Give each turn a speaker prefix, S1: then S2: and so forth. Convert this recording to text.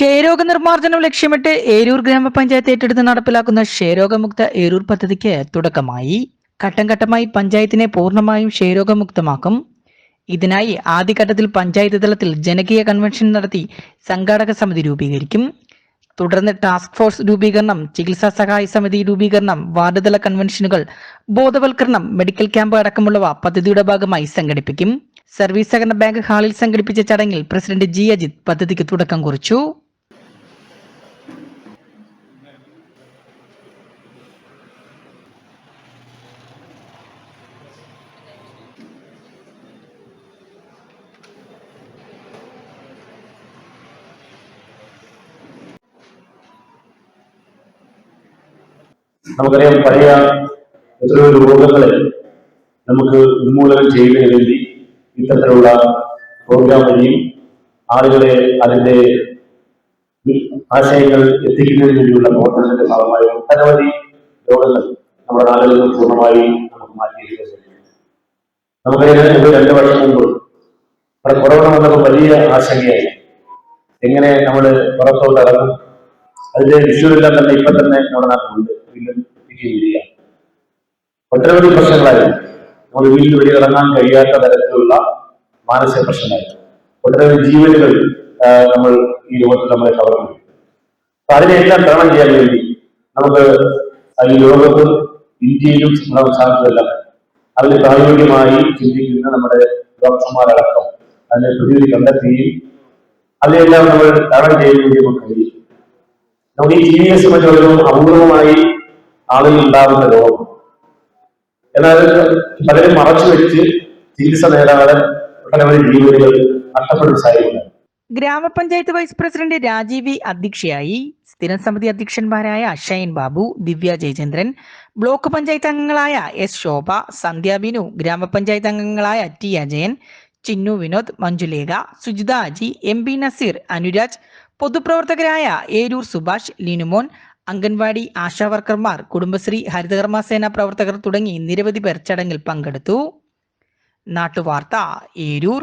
S1: ക്ഷയരോഗ നിർമ്മാർജനം ലക്ഷ്യമിട്ട് ഏരൂർ ഗ്രാമപഞ്ചായത്ത് ഏറ്റെടുത്ത് നടപ്പിലാക്കുന്ന ക്ഷയരോഗമുക്ത ഏരൂർ പദ്ധതിക്ക് തുടക്കമായി. ഘട്ടം ഘട്ടമായി പഞ്ചായത്തിനെ പൂർണമായും ക്ഷയരോഗമുക്തമാക്കും. ഇതിനായി ആദ്യഘട്ടത്തിൽ പഞ്ചായത്ത് തലത്തിൽ ജനകീയ കൺവെൻഷൻ നടത്തി സംഘാടക സമിതി രൂപീകരിക്കും. തുടർന്ന് ടാസ്ക് ഫോഴ്സ് രൂപീകരണം ചികിത്സാ സഹായ സമിതി രൂപീകരണം വാർഡുതല കൺവെൻഷനുകൾ ബോധവൽക്കരണം മെഡിക്കൽ ക്യാമ്പ് അടക്കമുള്ളവ പദ്ധതിയുടെ ഭാഗമായി സംഘടിപ്പിക്കും. സർവീസ് സഹകരണ ബാങ്ക് ഹാളിൽ സംഘടിപ്പിച്ച ചടങ്ങിൽ പ്രസിഡന്റ് ജി. അജിത് പദ്ധതിക്ക് തുടക്കം കുറിച്ചു.
S2: നമുക്കറിയാം പഴയ എത്രയോ രോഗങ്ങളെ നമുക്ക് ഉന്മൂലനം ചെയ്യുന്നതിന് വേണ്ടി ഇത്തരത്തിലുള്ള പ്രോഗ്രാം വഴിയും ആളുകളെ അതിന്റെ ആശയങ്ങൾ എത്തിക്കുന്നതിന് വേണ്ടിയുള്ള പ്രവർത്തനത്തിന്റെ ഭാഗമായി ഒട്ടനവധി രോഗങ്ങൾ നമ്മുടെ നാടുകളിൽ നിന്ന് പൂർണമായി നമുക്ക് മാറ്റിയിരിക്കാൻ നമുക്കറിയാം ഇപ്പോൾ രണ്ട് വർഷം മുമ്പ് നമ്മുടെ കൊറോണ വന്നപ്പോൾ വലിയ ആശങ്കയായി. എങ്ങനെ നമ്മൾ പുറത്തോട്ട് ഇറങ്ങും? അതിന്റെ വിഷയമെല്ലാം തന്നെ ഇപ്പൊ തന്നെ നമ്മുടെ നാട്ടിലുണ്ട്. വീണ്ടും എത്തിക്കുകയും ചെയ്യുക ഒട്ടനവധി പ്രശ്നങ്ങളായിരുന്നു നമ്മൾ വീട്ടിൽ വഴി ഇറങ്ങാൻ കഴിയാത്ത തരത്തിലുള്ള മാനസിക പ്രശ്നങ്ങളായിരുന്നു ഒട്ടനവധി ജീവനുകൾ നമ്മൾ ഈ ലോകത്ത് നമ്മളെ കവർന്നു അപ്പൊ അതിനെല്ലാം തരണം ചെയ്യാൻ വേണ്ടി നമുക്ക് ഈ ലോകത്തും ഇന്ത്യയിലും നമ്മുടെ സംസ്ഥാനത്തുമെല്ലാം അതിന് പ്രായോഗികമായി ചിന്തിക്കുന്ന നമ്മുടെ ഡോക്ടർമാരടക്കം അതിനെ പ്രതിവിധി കണ്ടെത്തുകയും അതിനെല്ലാം നമ്മൾ തരണം ചെയ്യാൻ വേണ്ടി നമുക്ക് കഴിയും. നമുക്ക് ഈ എസ് സംബന്ധിച്ചിടത്തോളം അപൂർവമായി ആളുകൾ ഉണ്ടാകുന്ന രോഗം. എന്നാൽ പലരും മറച്ചു വെച്ച് ചികിത്സ നേടാതെ ഒട്ടനവധി ജീവനുകൾ നഷ്ടപ്പെടുന്ന സാഹചര്യം
S1: ഗ്രാമപഞ്ചായത്ത് വൈസ് പ്രസിഡന്റ് രാജീവി അധ്യക്ഷയായി സ്ഥിരം സമിതി അധ്യക്ഷന്മാരായ അശയൻ ബാബു ദിവ്യ ജയചന്ദ്രൻ ബ്ലോക്ക് പഞ്ചായത്ത് അംഗങ്ങളായ എസ് ശോഭ സന്ധ്യ ബിനു ഗ്രാമപഞ്ചായത്ത് അംഗങ്ങളായ T Ajayan Chinnu Vinod Manjulekha Sujitha Aji M B Nazeer Anuraj പൊതുപ്രവർത്തകരായ Eroor Subhash Linumon anganwadi ആശാവർക്കർമാർ കുടുംബശ്രീ ഹരിതകർമ്മസേന പ്രവർത്തകർ തുടങ്ങി നിരവധി പേർ ചടങ്ങിൽ പങ്കെടുത്തു. നാട്ടുവാർത്ത ഏരൂർ.